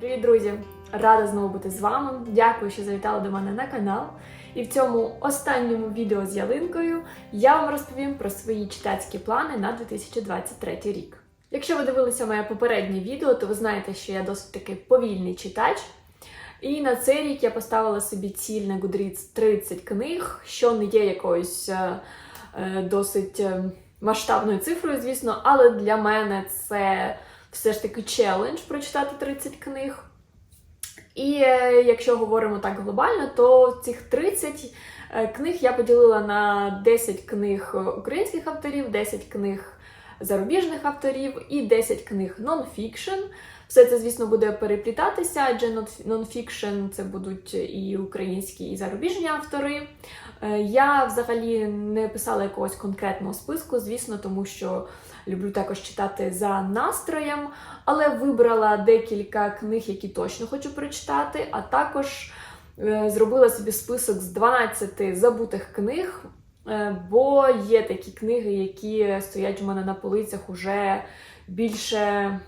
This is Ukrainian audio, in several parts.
Привіт, друзі! Рада знову бути з вами. Дякую, що завітали до мене на канал. І в цьому останньому відео з ялинкою я вам розповім про свої читацькі плани на 2023 рік. Якщо ви дивилися моє попереднє відео, то ви знаєте, що я досить таки повільний читач. І на цей рік я поставила собі ціль на Goodreads 30 книг, що не є якоюсь е, е, досить е, масштабною цифрою, звісно, але для мене це все ж таки челендж прочитати 30 книг. І е, якщо говоримо так глобально, то цих 30 е, книг я поділила на 10 книг українських авторів, 10 книг зарубіжних авторів і 10 книг нон-фікшн. Все це, звісно, буде переплітатися, адже нон-фікшн це будуть і українські, і зарубіжні автори. Е, Я взагалі не писала якогось конкретного списку, звісно, тому що люблю також читати за настроєм, але вибрала декілька книг, які точно хочу прочитати, а також е, зробила собі список з 12 забутих книг. е, Бо є такі книги, які стоять у мене на полицях уже більше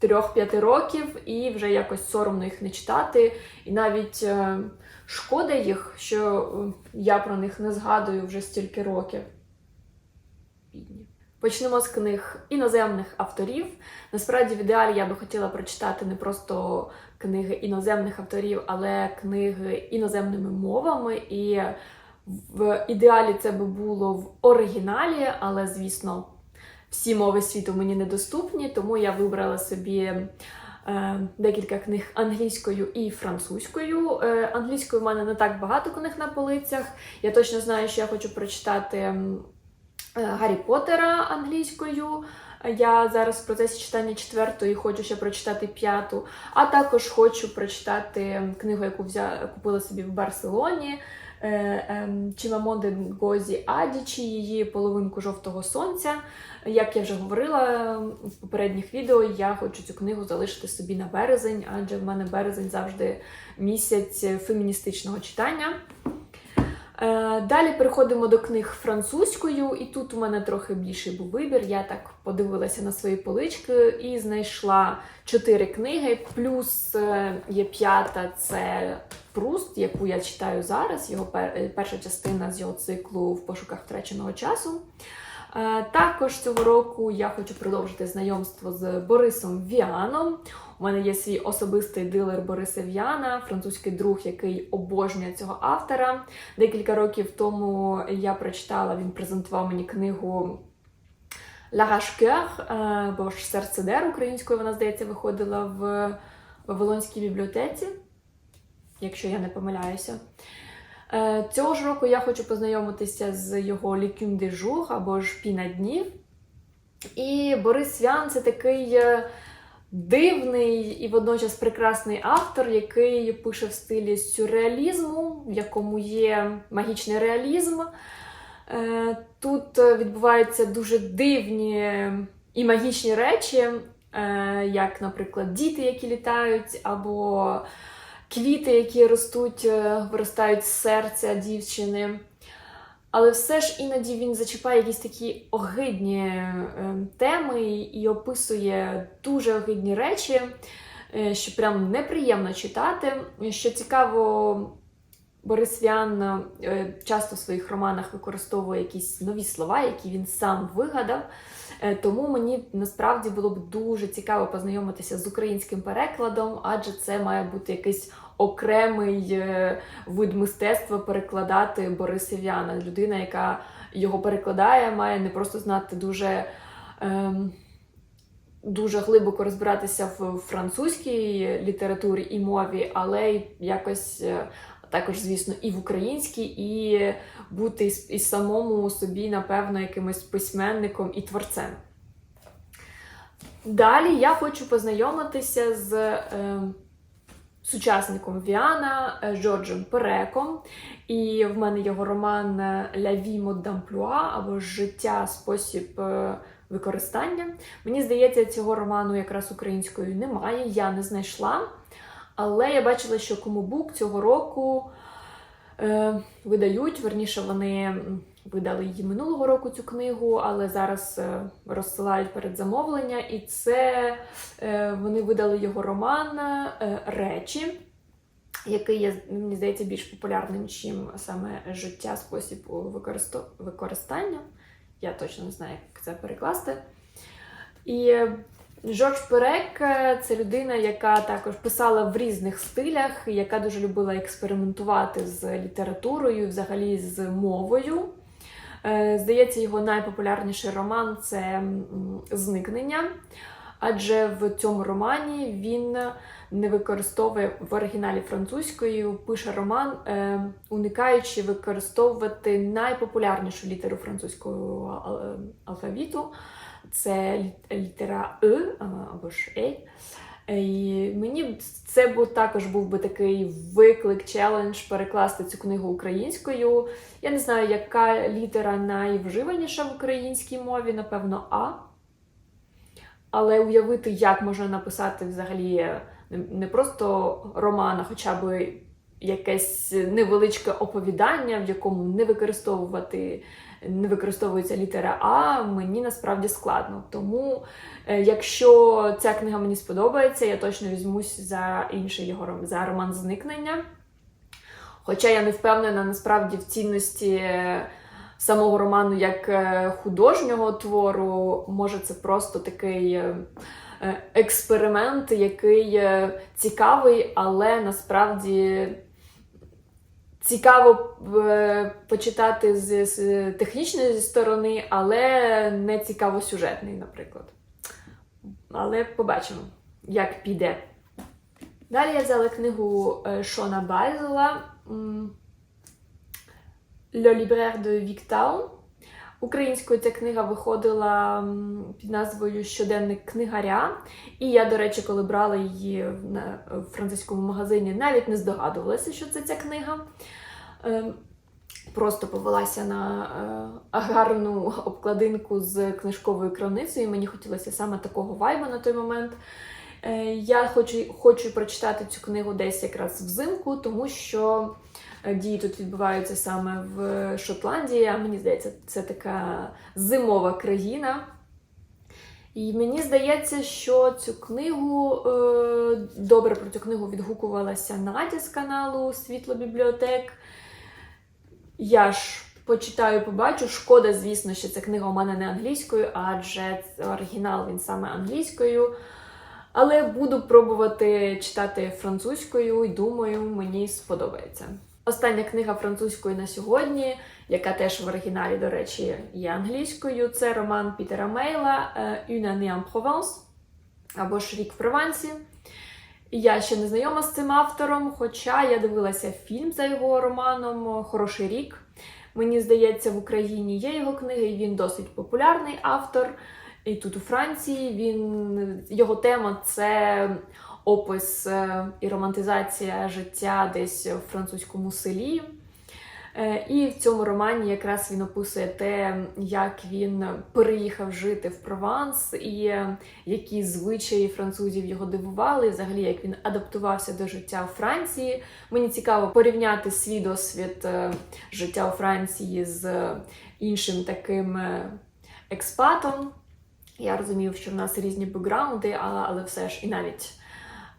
3-5 років, і вже якось соромно їх не читати. І навіть е, шкода їх, що я про них не згадую вже стільки років. Бідні. Почнемо з книг іноземних авторів. Насправді, в ідеалі я би хотіла прочитати не просто книги іноземних авторів, але книги іноземними мовами. І в ідеалі це би було в оригіналі, але, звісно, всі мови світу мені недоступні, тому я вибрала собі е, декілька книг англійською і французькою. Е, англійською в мене не так багато книг на полицях. Я точно знаю, що я хочу прочитати Гаррі Поттера англійською. Я зараз в процесі читання четвертої хочу ще прочитати п'яту, а також хочу прочитати книгу, яку взя... купила собі в Барселоні. е, ем, Гозі Адічі, її половинку жовтого сонця. Як я вже говорила в попередніх відео, я хочу цю книгу залишити собі на березень, адже в мене березень завжди місяць феміністичного читання. Е, Далі переходимо до книг французькою, і тут у мене трохи більший був вибір. Я так подивилася на свої полички і знайшла чотири книги, плюс е, є п'ята це Пруст, яку я читаю зараз, його е, перша частина з його циклу в пошуках втраченого часу. Також цього року я хочу продовжити знайомство з Борисом Віаном. У мене є свій особистий дилер Бориса Віана, французький друг, який обожнює цього автора. Декілька років тому я прочитала, він презентував мені книгу е, бо ж серце дер українською вона, здається, виходила в Вавилонській бібліотеці, якщо я не помиляюся. Е, Цього ж року я хочу познайомитися з його Лікюм де Жур або ж Піна днів. І Борис Вян це такий е, дивний і водночас прекрасний автор, який пише в стилі сюрреалізму, в якому є магічний реалізм. Е, Тут відбуваються дуже дивні і магічні речі, е, як, наприклад, діти, які літають, або квіти, які ростуть, е, виростають з серця дівчини. Але все ж іноді він зачіпає якісь такі огидні е, теми і описує дуже огидні речі, е, що прям неприємно читати. Що цікаво, Борис Вян е, часто в своїх романах використовує якісь нові слова, які він сам вигадав. Тому мені насправді було б дуже цікаво познайомитися з українським перекладом, адже це має бути якийсь окремий е, вид мистецтва перекладати Бориса Вяна. Людина, яка його перекладає, має не просто знати дуже. ем, Дуже глибоко розбиратися в французькій літературі і мові, але й якось е, також, звісно, і в українській, і бути і, самому собі, напевно, якимось письменником і творцем. Далі я хочу познайомитися з е, сучасником Віана е, Жорджем Переком. І в мене його роман е, «La vie mode d'emploi» або життя, спосіб е, використання. Мені здається, цього роману якраз українською немає, я не знайшла. Але я бачила, що Комубук цього року е, видають, верніше, вони видали її минулого року цю книгу, але зараз е, розсилають передзамовлення, і це е, вони видали його роман е, Речі, який є, мені здається, більш популярним, ніж саме життя, спосіб використання. Я точно не знаю, як це перекласти. І Жорж Перек це людина, яка також писала в різних стилях, яка дуже любила експериментувати з літературою, взагалі з мовою. Е, Здається, його найпопулярніший роман це Зникнення. Адже в цьому романі він не використовує в оригіналі французькою, пише роман, е, уникаючи використовувати найпопулярнішу літеру французького алфавіту. Це літера Е або ж Е. І мені це був також був би такий виклик, челендж перекласти цю книгу українською. Я не знаю, яка літера найвживаніша в українській мові, напевно, А. Але уявити, як можна написати взагалі не- не просто роман, а хоча б якесь невеличке оповідання, в якому не використовувати не використовується літера А, мені насправді складно. Тому, е, якщо ця книга мені сподобається, я точно візьмусь за інший його за роман Зникнення. Хоча я не впевнена насправді в цінності е, самого роману як е, художнього твору, може, це просто такий. Експеримент, який цікавий, але насправді цікаво е, почитати з, технічної сторони, але не цікаво сюжетний, наприклад. Але побачимо, як піде. Далі я взяла книгу е, Шона Байзела Le Libraire de Victown. Українською ця книга виходила під назвою Щоденник книгаря. І я, до речі, коли брала її в- французькому магазині, навіть не здогадувалася, що це ця книга. Ем, Просто повелася на е, гарну обкладинку з книжковою крамницею, мені хотілося саме такого вайбу на той момент. Е, Я хочу, хочу прочитати цю книгу десь якраз взимку, тому що дії тут відбуваються саме в Шотландії, а мені здається, це така зимова країна. І мені здається, що цю книгу е, добре про цю книгу відгукувалася Надя з каналу Світло бібліотек. Я ж почитаю, побачу. Шкода, звісно, що ця книга у мене не англійською, адже оригінал він саме англійською. Але буду пробувати читати французькою і думаю, мені сподобається. Остання книга французькою на сьогодні, яка теж в оригіналі, до речі, є англійською. Це роман Пітера Мейла е, Une année en Provence або ж Рік в Провансі. Я ще не знайома з цим автором, хоча я дивилася фільм за його романом Хороший рік. Мені здається, в Україні є його книги, і він досить популярний автор. І тут у Франції він його тема це опис е, і романтизація життя десь в французькому селі. Е, І в цьому романі якраз він описує те, як він переїхав жити в Прованс, і е, які звичаї французів його дивували, і взагалі як він адаптувався до життя у Франції. Мені цікаво порівняти свій досвід життя у Франції з іншим таким експатом. Я розумію, що в нас різні бекграунди, але все ж і навіть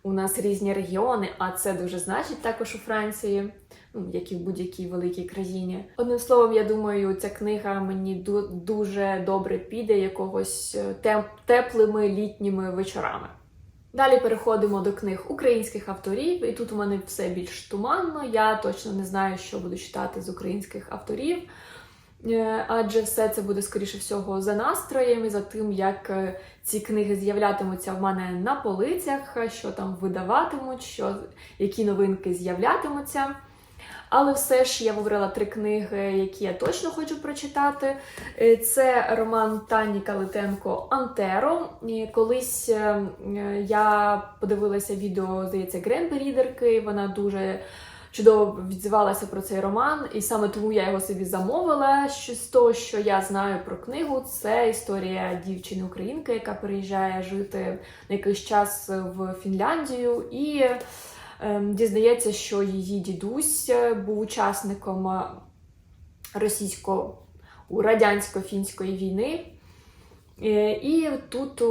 у нас різні регіони, а це дуже значить також у Франції, ну, як і в будь-якій великій країні. Одним словом, я думаю, ця книга мені дуже добре піде якогось е, теплими літніми вечорами. Далі переходимо до книг українських авторів, і тут у мене все більш туманно. Я точно не знаю, що буду читати з українських авторів. Е, Адже все це буде, скоріше всього, за настроєм і за тим, як е, ці книги з'являтимуться в мене на полицях, що там видаватимуть, що, які новинки з'являтимуться. Але все ж я вибрала три книги, які я точно хочу прочитати. Е, Це роман Тані Калитенко Антеро. Колись я подивилася відео, здається, Гренби Рідерки. Вона дуже чудово відзивалася про цей роман, і саме тому я його собі замовила. Що з того, що я знаю про книгу, це історія дівчини українки, яка переїжджає жити на якийсь час в Фінляндію, і ем, дізнається, що її дідусь е, був учасником е, російсько радянсько-фінської війни. Е, І тут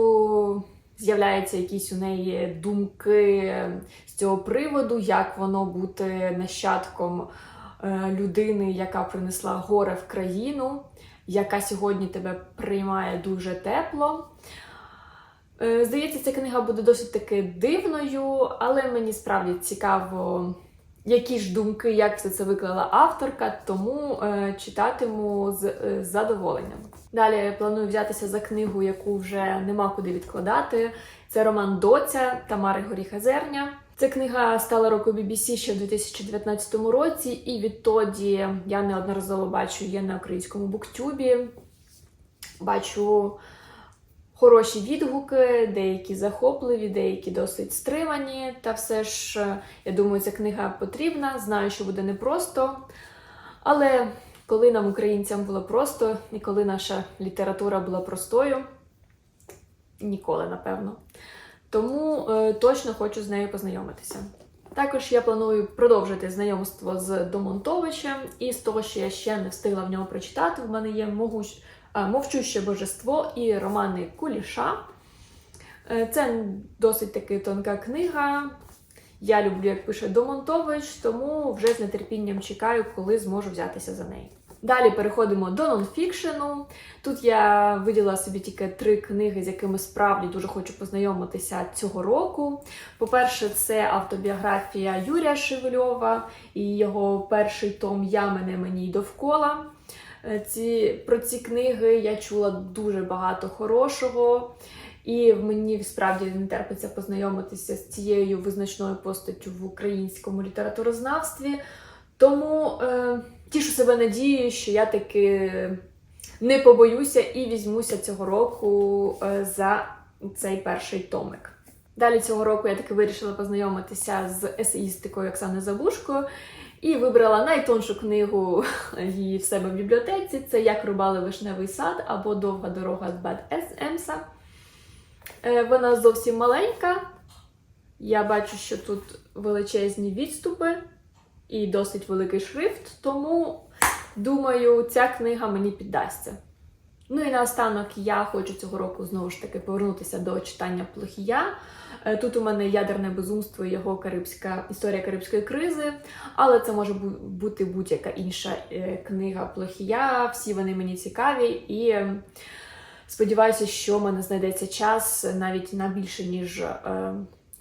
з'являються якісь у неї думки з цього приводу, як воно бути нащадком е, людини, яка принесла горе в країну, яка сьогодні тебе приймає дуже тепло. Е, Здається, ця книга буде досить таки дивною, але мені справді цікаво, які ж думки, як все це виклала авторка, тому е, читатиму з е, задоволенням. Далі планую взятися за книгу, яку вже нема куди відкладати. Це роман Доця Тамари Горіха Зерня. Ця книга стала року BBC ще в 2019 році, і відтоді я неодноразово бачу її на українському буктюбі. Бачу хороші відгуки, деякі захопливі, деякі досить стримані. Та все ж, е, я думаю, ця книга потрібна. Знаю, що буде непросто. Але коли нам, українцям, було просто, і коли наша література була простою, ніколи, напевно. Тому е, точно хочу з нею познайомитися. Також я планую продовжити знайомство з Домонтовичем, і з того, що я ще не встигла в нього прочитати, в мене є могуч... Мовчуще божество і романи Куліша. Е, Це досить таки тонка книга. Я люблю, як пише Домонтович, тому вже з нетерпінням чекаю, коли зможу взятися за неї. Далі переходимо до нонфікшену. Тут я виділа собі тільки три книги, з якими справді дуже хочу познайомитися цього року. По-перше, це автобіографія Юрія Шевельова і його перший том Я мене мені й довкола. Е, Ці, про ці книги я чула дуже багато хорошого, і мені справді не терпиться познайомитися з цією визначною постаттю в українському літературознавстві. Тому е, тішу себе надією, що я таки не побоюся і візьмуся цього року е, за цей перший томик. Далі цього року я таки вирішила познайомитися з есеїстикою Оксани Забушко і вибрала найтоншу книгу її в себе в бібліотеці. Це Як рубали вишневий сад або Довга дорога з Бад Емса. Е, Вона зовсім маленька. Я бачу, що тут величезні відступи і досить великий шрифт, тому думаю, ця книга мені піддасться. Ну і наостанок я хочу цього року знову ж таки повернутися до читання Плохія. Е, Тут у мене ядерне безумство його карибська історія карибської кризи, але це може бути будь-яка інша е, книга Плохія. Всі вони мені цікаві і е, сподіваюся, що в мене знайдеться час навіть на більше ніж е,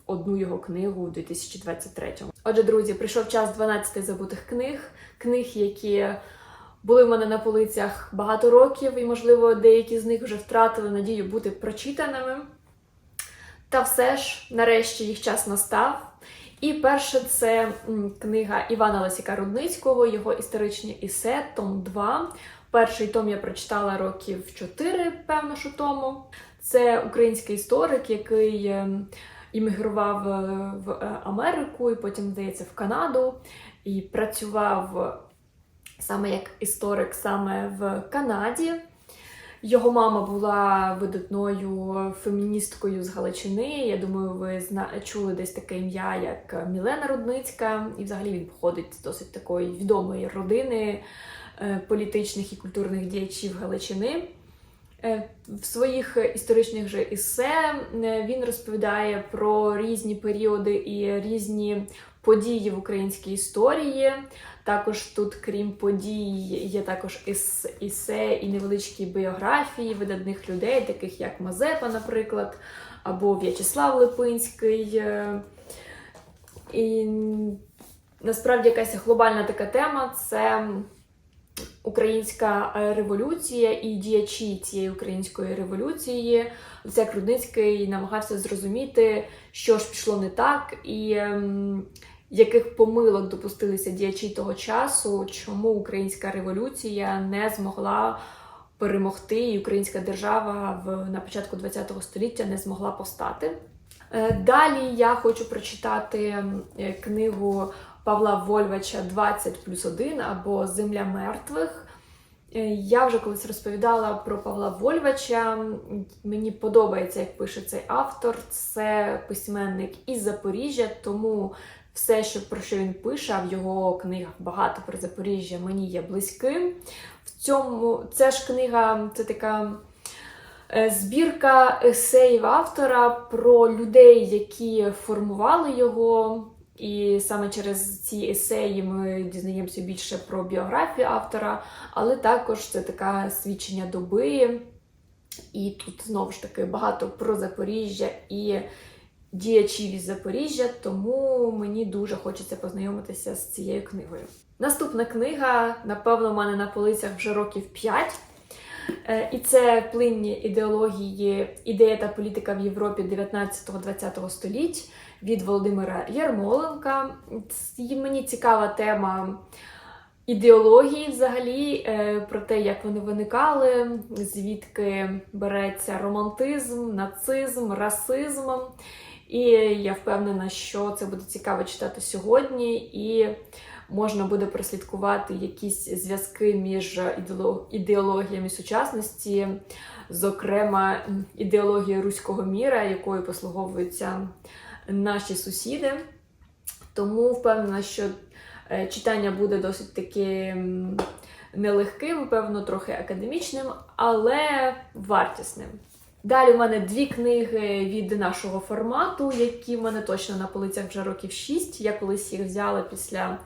одну його книгу у 2023. Отже, друзі, прийшов час 12 забутих книг, книг, які були в мене на полицях багато років, і, можливо, деякі з них вже втратили надію бути прочитаними. Та все ж, нарешті, їх час настав. І перше це книга Івана Лесіка Рудницького, його історичні ісе, том 2. Перший том я прочитала років 4, певно, що тому. Це український історик, який ем, іммігрував е, в е, Америку і потім, здається, в Канаду і працював саме як історик саме в Канаді. Його мама була видатною феміністкою з Галичини. Я думаю, ви зна... чули десь таке ім'я, як Мілена Рудницька, і взагалі він походить з досить такої відомої родини е, політичних і культурних діячів Галичини. Е, В своїх історичних же есе е, він розповідає про різні періоди і різні події в українській історії. Також тут, крім подій, є також есе і невеличкі біографії видатних людей, таких як Мазепа, наприклад, або В'ячеслав Липинський. Е, І насправді якась глобальна така тема це українська революція і діячі цієї української революції. Оця Крудницький намагався зрозуміти, що ж пішло не так, і ем, яких помилок допустилися діячі того часу, чому українська революція не змогла перемогти, і українська держава в, на початку ХХ століття не змогла постати. Е, Далі я хочу прочитати е, книгу Павла Вольвача 20 плюс 1 або Земля мертвих. Е, Я вже колись розповідала про Павла Вольвача. Мені подобається, як пише цей автор. Це письменник із Запоріжжя, тому все, що про що він пише, а в його книгах багато про Запоріжжя, мені є близьким. В цьому ця ж книга це така е, збірка есеїв автора про людей, які формували його. І саме через ці есеї ми дізнаємося більше про біографію автора, але також це таке свідчення доби. І тут знову ж таки багато про Запоріжжя і діячів із Запоріжжя, тому мені дуже хочеться познайомитися з цією книгою. Наступна книга, напевно, в мене на полицях вже років 5. Е, І це плинні ідеології, ідея та політика в Європі 19-20 століть від Володимира Ярмоленка. Мені цікава тема ідеології взагалі, е, про те, як вони виникали, звідки береться романтизм, нацизм, расизм. І я впевнена, що це буде цікаво читати сьогодні, і можна буде прослідкувати якісь зв'язки між ідеологіями сучасності, зокрема ідеологія руського міра, якою послуговуються наші сусіди. Тому впевнена, що е, читання буде досить таки нелегким, певно, трохи академічним, але вартісним. Далі в мене дві книги від нашого формату, які в мене точно на полицях вже років 6. Я колись їх взяла після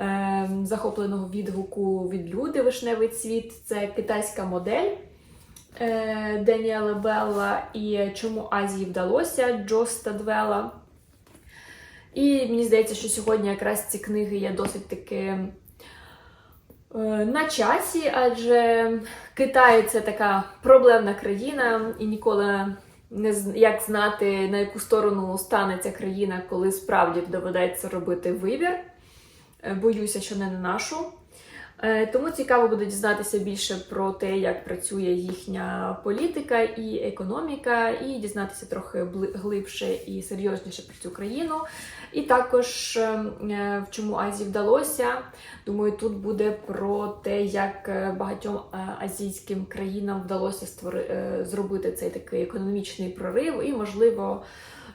е, захопленого відгуку від люди Вишневий цвіт. Це китайська модель е, Даніела Белла і Чому Азії вдалося Джо Стадвела. І мені здається, що сьогодні якраз ці книги є досить таки на часі, адже Китай це така проблемна країна, і ніколи не як знати, на яку сторону стане ця країна, коли справді доведеться робити вибір. Е, Боюся, що не на нашу. Е, Тому цікаво буде дізнатися більше про те, як працює їхня політика і економіка, і дізнатися трохи глибше і серйозніше про цю країну. І також е, е, в чому Азії вдалося. Думаю, тут буде про те, як е, багатьом азійським країнам вдалося створи, е, зробити цей такий економічний прорив, і, можливо,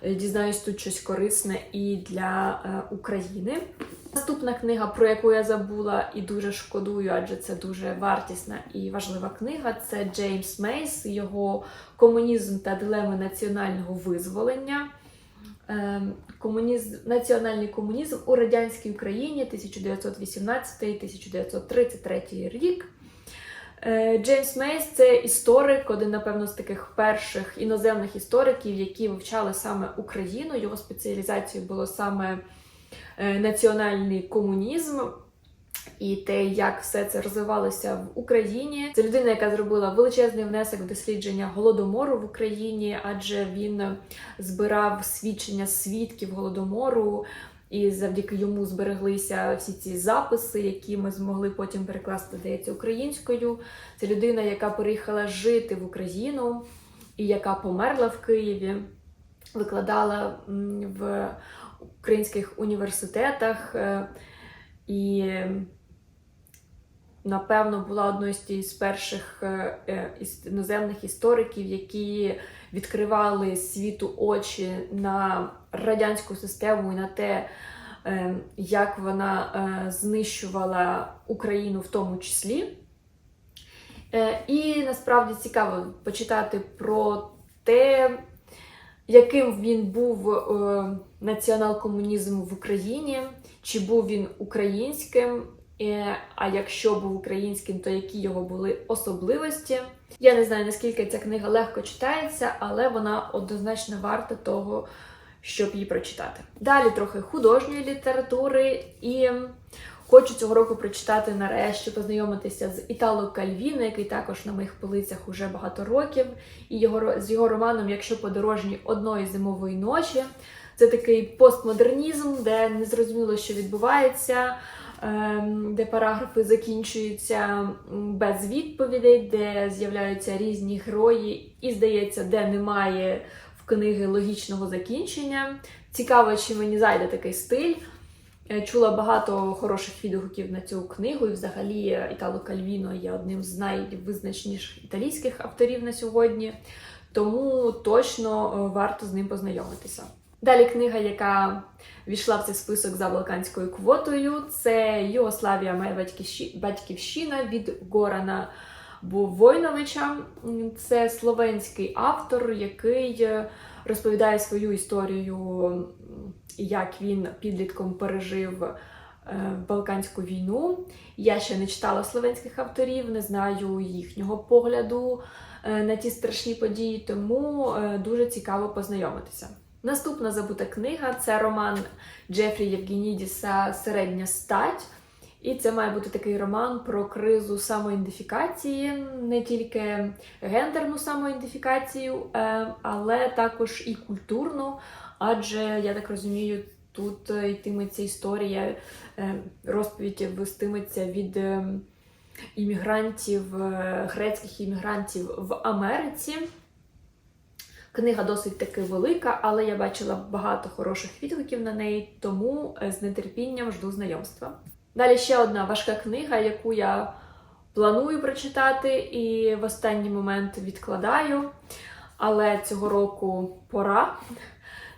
дізнаюсь тут щось корисне і для України. Наступна книга, про яку я забула і дуже шкодую, адже це дуже вартісна і важлива книга. Це Джеймс Мейс, його комунізм та дилеми національного визволення. Ем, Комунізм, національний комунізм у радянській Україні 1918-1933 рік. Е, Джеймс Мейс це історик, один, напевно, з таких перших іноземних істориків, які вивчали саме Україну. Його спеціалізацією було саме національний комунізм і те, як все це розвивалося в Україні. Це людина, яка зробила величезний внесок в дослідження голодомору в Україні, адже він збирав свідчення свідків голодомору. І завдяки йому збереглися всі ці записи, які ми змогли потім перекласти, здається, українською. Це людина, яка переїхала жити в Україну і яка померла в Києві, викладала в українських університетах. е, І напевно, була одною з перших е, е, іноземних істориків, які відкривали світу очі на радянську систему і на те, як вона знищувала Україну в тому числі. І насправді цікаво почитати про те, яким він був націонал-комунізм в Україні, чи був він українським, е, а якщо був українським, то які його були особливості. Я не знаю, наскільки ця книга легко читається, але вона однозначно варта того, щоб її прочитати. Далі трохи художньої літератури і. Хочу цього року прочитати нарешті, познайомитися з Італо Кальвіно, який також на моїх полицях уже багато років, і його з його романом Якщо подорожні одної зимової ночі. Це такий постмодернізм, де незрозуміло, що відбувається, ем, де параграфи закінчуються без відповідей, де з'являються різні герої, і здається, де немає в книги логічного закінчення. Цікаво, чи мені зайде такий стиль. Е, Чула багато хороших відгуків на цю книгу, і взагалі е, Італо Кальвіно є одним з найвизначніших італійських авторів на сьогодні, тому точно е, варто з ним познайомитися. Далі книга, яка війшла в цей список за балканською квотою, це Югославія, моя батьківщина від Горана Войновича. М, Це словенський автор, який е, розповідає свою історію, як він підлітком пережив е, Балканську війну. Я ще не читала словенських авторів, не знаю їхнього погляду е, на ті страшні події, тому дуже цікаво познайомитися. Наступна забута книга це роман Джефрі Євгенідіса Середня стать. І це має бути такий роман про кризу самоідентифікації, не тільки гендерну самоідентифікацію, е, але також і культурну. Адже я так розумію, тут йтиметься історія, е, розповідь вестиметься від е, іммігрантів, грецьких іммігрантів в Америці. Книга досить таки велика, але я бачила багато хороших відгуків на неї, тому е, з нетерпінням жду знайомства. Далі ще одна важка книга, яку я планую прочитати і в останній момент відкладаю. Але цього року пора.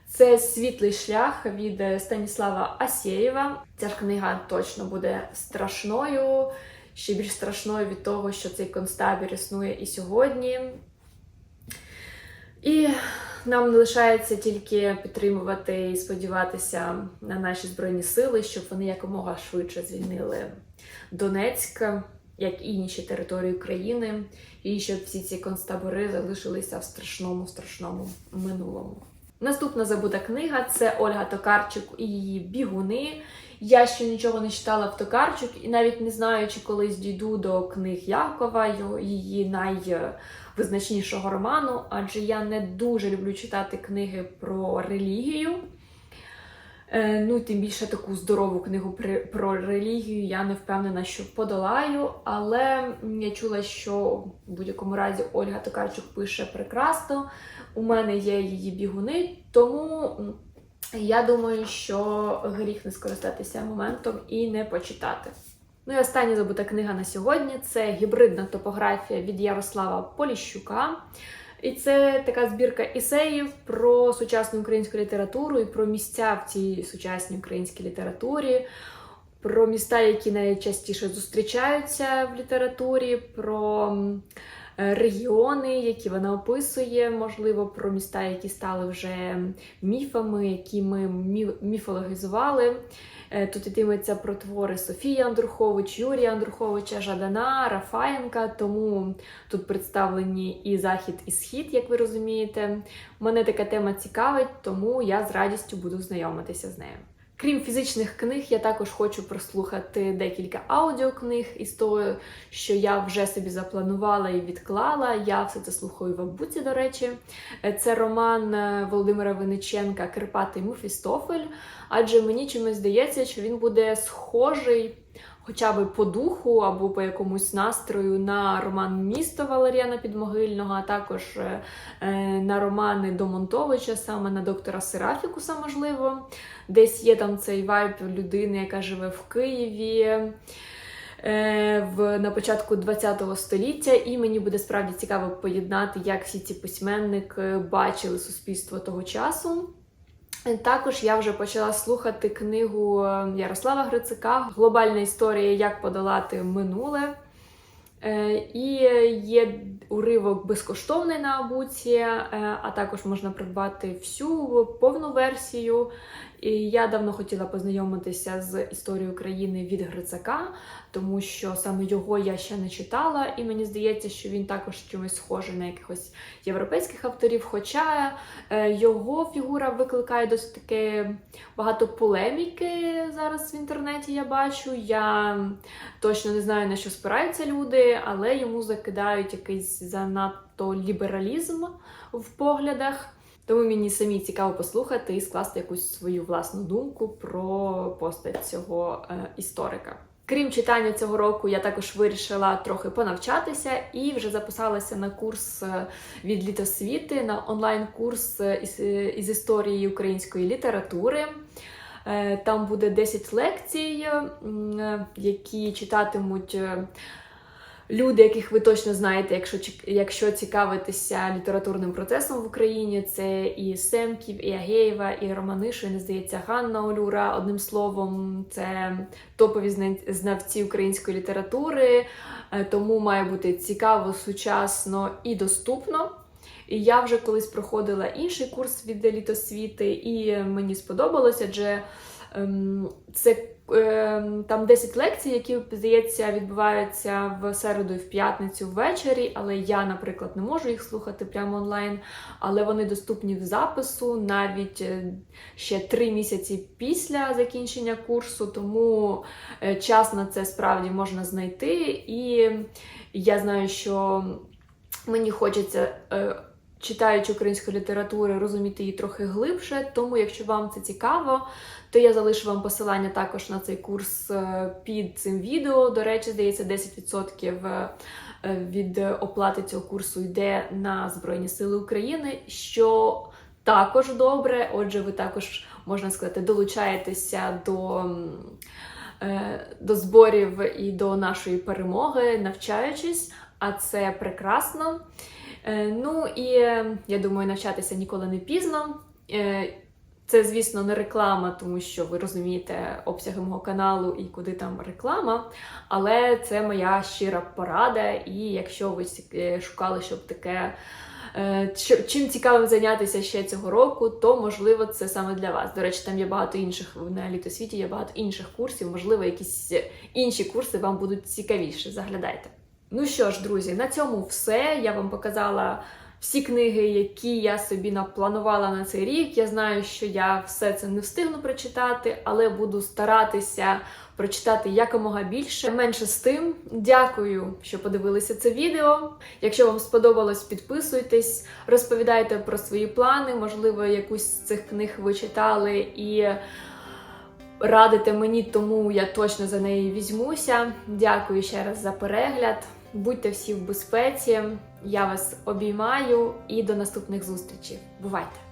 Це світлий шлях від е, Станіслава Асєєва. Ця ж книга точно буде страшною, ще більш страшною від того, що цей концтабір існує і сьогодні. І нам не лишається тільки підтримувати і сподіватися на наші збройні сили, щоб вони якомога швидше звільнили Донецьк, як і інші території України, і щоб всі ці концтабори залишилися в страшному, страшному минулому. Наступна забута книга це Ольга Токарчук і її бігуни. Я ще нічого не читала в Токарчук і навіть не знаю, чи колись дійду до книг Якова, її найвизначнішого роману, адже я не дуже люблю читати книги про релігію. Е, Ну, тим більше таку здорову книгу про релігію я не впевнена, що подолаю. Але я чула, що в будь-якому разі Ольга Токарчук пише прекрасно. У мене є її бігуни, тому я думаю, що гріх не скористатися моментом і не почитати. Ну і остання забута книга на сьогодні це гібридна топографія від Ярослава Поліщука. І це така збірка ісеїв про сучасну українську літературу і про місця в цій сучасній українській літературі, про міста, які найчастіше зустрічаються в літературі, про е, регіони, які вона описує, можливо, про міста, які стали вже міфами, які ми міфологізували. Е, Тут йтиметься про твори Софії Андрухович, Юрія Андруховича, Жадана, Рафаєнка, тому тут представлені і захід, і схід, як ви розумієте. Мене така тема цікавить, тому я з радістю буду знайомитися з нею. Крім фізичних книг, я також хочу прослухати декілька аудіокниг із того, що я вже собі запланувала і відклала. Я все це слухаю в Абуці, до речі. Це роман е, Володимира Виниченка Керпатий Мефістофель, адже мені чимось здається, що він буде схожий хоча б по духу або по якомусь настрою на роман Місто Валеріана Підмогильного, а також е, е, на романи Домонтовича, саме на доктора Серафікуса, можливо. Десь є там цей вайб людини, яка живе в Києві. е, В, на початку ХХ століття, і мені буде справді цікаво поєднати, як всі ці письменники бачили суспільство того часу. Також я вже почала слухати книгу е, Ярослава Грицика Глобальна історія, як подолати минуле. Е, І є уривок безкоштовний на Абуці, е, а також можна придбати всю повну версію. І я давно хотіла познайомитися з історією країни від Грицака, тому що саме його я ще не читала, і мені здається, що він також чимось схожий на якихось європейських авторів. Хоча е, його фігура викликає досить таке багато полеміки зараз в інтернеті. Я бачу. Я точно не знаю на що спираються люди, але йому закидають якийсь занадто лібералізм в поглядах. Тому мені самі цікаво послухати і скласти якусь свою власну думку про постать цього е, історика. Крім читання цього року, я також вирішила трохи понавчатися і вже записалася на курс е, від літосвіти, на онлайн-курс е, із, е, із історії української літератури. Там буде 10 лекцій, які читатимуть люди, яких ви точно знаєте, якщо, якщо цікавитеся літературним процесом в Україні. Це і Семків, і Агеєва, і не здається, Ганна Олюра. Одним словом, це топові знавці української літератури, е, тому має бути цікаво, сучасно і доступно. І я вже колись проходила інший курс від елітосвіти, і мені сподобалося, адже ем, це там 10 лекцій, які, здається, відбуваються в середу і в п'ятницю ввечері, але я, наприклад, не можу їх слухати прямо онлайн, але вони доступні в запису навіть е, ще три місяці після закінчення курсу, тому е, час на це справді можна знайти. І я знаю, що мені хочеться. Читаючи українську літературу, розуміти її трохи глибше. Тому, якщо вам це цікаво, то я залишу вам посилання також на цей курс е, під цим відео. До речі, здається, 10% е, від оплати цього курсу йде на Збройні Сили України, що також добре. Отже, ви також, можна сказати, долучаєтеся до, е, до зборів і до нашої перемоги, навчаючись, а це прекрасно. Е, Ну і е, я думаю, навчатися ніколи не пізно. Е, Це, звісно, не реклама, тому що ви розумієте обсяги мого каналу і куди там реклама. Але це моя щира порада. І якщо ви шукали, щоб таке. Чим цікавим зайнятися ще цього року, то можливо це саме для вас. До речі, там є багато інших на літосвіті, є багато інших курсів. Можливо, якісь інші курси вам будуть цікавіші. Заглядайте. Ну що ж, друзі, на цьому все. Я вам показала всі книги, які я собі напланувала на цей рік. Я знаю, що я все це не встигну прочитати, але буду старатися прочитати якомога більше. Менше з тим, дякую, що подивилися це відео. Якщо вам сподобалось, підписуйтесь, розповідайте про свої плани. Можливо, якусь з цих книг ви читали і радите мені, тому я точно за неї візьмуся. Дякую ще раз за перегляд. Будьте всі в безпеці. Я вас обіймаю і до наступних зустрічей. Бувайте!